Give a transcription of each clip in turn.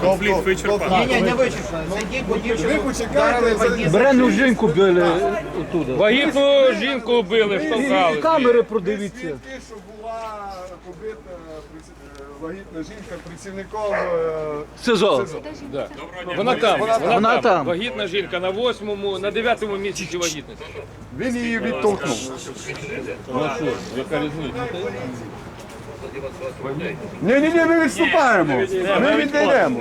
Конфлікт вичерпаний. Ні, ні, не вичерпно. Зайдіть, бо дівчину вдарили в Брену жінку били оттуда. Вагітну жінку вбили, І штовхали. камери продивіться. Що була побита приці- вагітна жінка працівником е, СИЗО. СИЗО. Вона там, вона, Вона там. там. Вагітна жінка на восьмому, на дев'ятому місяці вагітності. Він її відтолкнув. Ні, ні, ні, ми відступаємо. Ми відійдемо.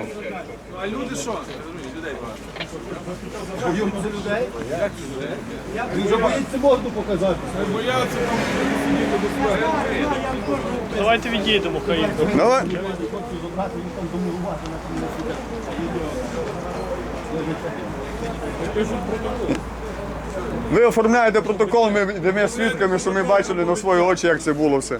Давайте відійдемо, хай. Давай. Ви оформляєте протокол, ми йдемо свідками, що ми бачили на свої очі, як це було все.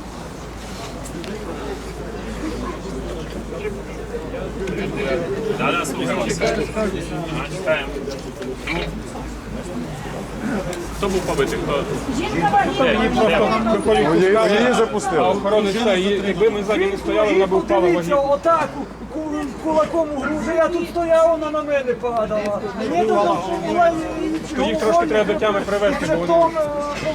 Да, слухаємо. Хто був побитий? Хто? Її, запустили. Охорони читає, якби ми ззаді не стояли, вона б впала Дивіться, вагітна. отак ку- кулаком у груди, я тут стояв, вона на мене падала. Мені тут була і Їх трошки треба до тями привести, бо вони- Жетон, е,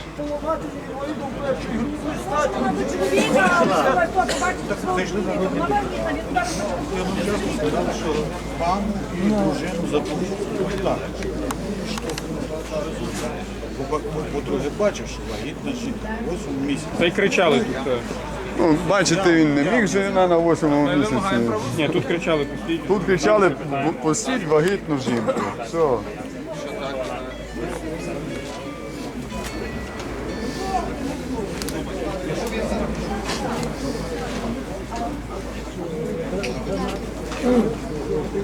По-друге, бачиш, вагітна жінка, 8 місяців. Та й кричали тут. е. Ну, бачите, він не міг жена на восьмому місяці. Ні, тут кричали постійно. Тут кричали «П- вагітну жінку. Все.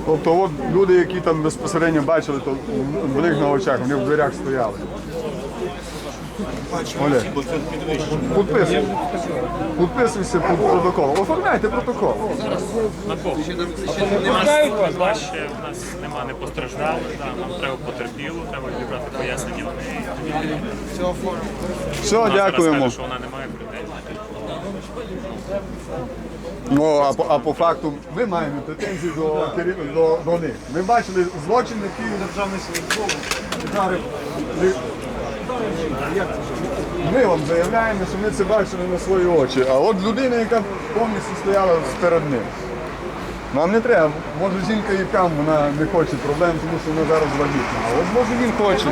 Тобто от люди, які там безпосередньо бачили, то в них на очах, вони в дверях стояли. Олег, Бо це підвищено. підписуй. Підписуйся під протокол. Оформляйте протокол. Да? Ще в нас нема не постраждалих, да, нам треба потерпіло, треба відібрати пояснення. Все, Вона дякуємо. каже, що вона не має претензій. Ну, а по, а по факту ми маємо претензії до, керів- до, до них. Ми бачили злочин, який державний службовець. Ми вам заявляємо, що ми це бачили на свої очі. А от людина, яка повністю стояла перед ним. Нам не треба. Може жінка і там вона не хоче проблем, тому що вона зараз вагітна. А от може він хоче.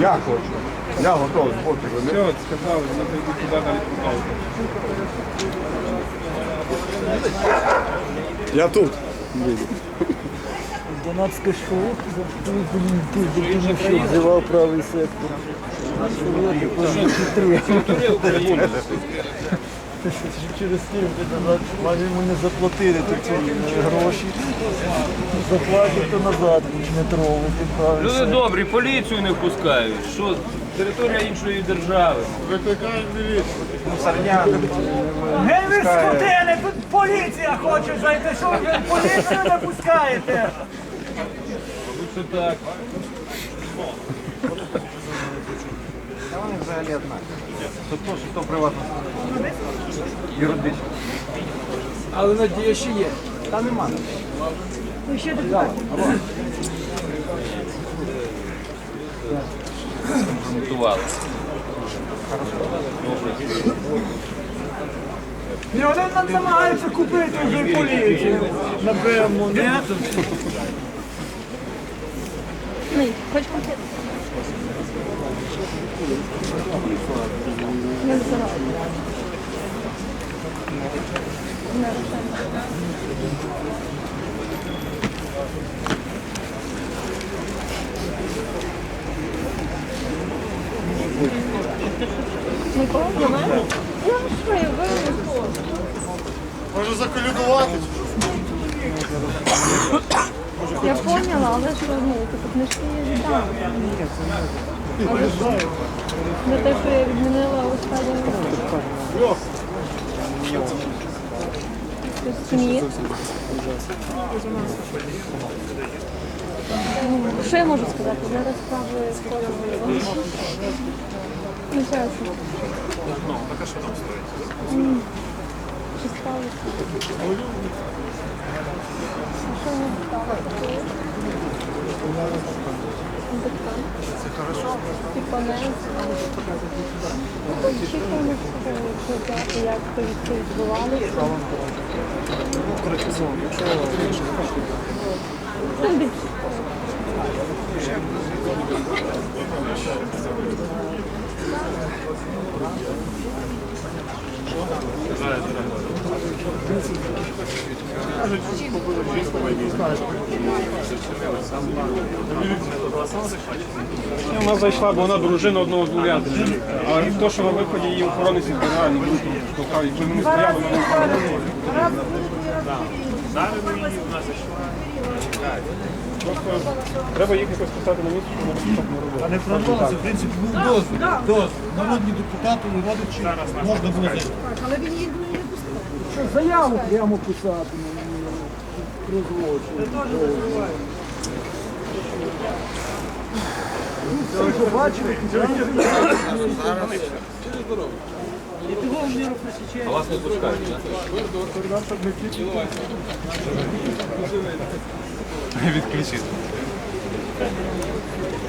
Я хочу. Я готовий. От, Все, сказали, вона зайде туди далі продовжує. Я тут. Донатське шоу, дитину, що взивав правий сектор. Через тим майже йому не заплатили то ці е, гроші. Заплатять то назад, не трогати правий Люди добрі, поліцію не впускають. Що територія іншої держави. Гей, ви скотини, тут поліція хоче зайти, що ви поліцію не пускаєте? Це так. Але надія ще є. Та нема. Ну ще Готувалися. Ні, вони нам намагаються купити вже поліцію. Напевно, ні? Хоч конфет. Нікого немає? Я що, я вирішила. Може заколюдувати? Я поняла, але що ну, типу, книжки я віддала. Але ж те, що я відмінила сміє. Ну, Що я можу сказати? Зараз справи скоро. Ну, так а що там стоїть? Чи сталося? А що не сталося? Це хорошо. Типа не Ну, очікуємо, що взяти, як то від цього відбувалося. Ну, більше. Вона зайшла, бо вона дружина одного з ув'язнених. А то, що на виході її охорони збирали, ну, якби ми не стояли, вона не охорони. Зараз ми її в нас зайшла. Просто треба їх якось поставити на місце, щоб вони так не робили. А не планувалося, в принципі, був дозвіл. Дозвіл. Народні депутати і родичі можна було зайти. Заяву прямо писати на про злочин. Ну, все, що бачили, А вас не пускають, так?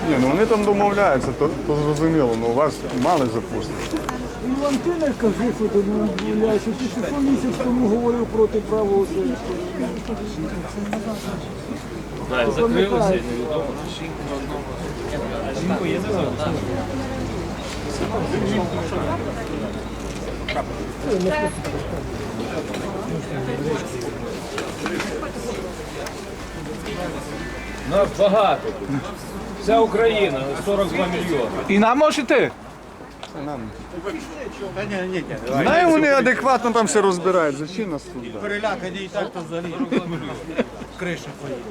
Ні, ну вони там домовляються, то, то зрозуміло, ну вас мали запустити. Ну, Антина кажи, що ти не що ти ще по місяць тому говорив проти правого. Так, закрилося, невідомо. Жінку є за Нас багато тут. Вся Україна, 42 мільйони. І нам можете? Най вони адекватно там все розбирають. Зачем нас тут? дати? Перелякані і так то взагалі криша поїде.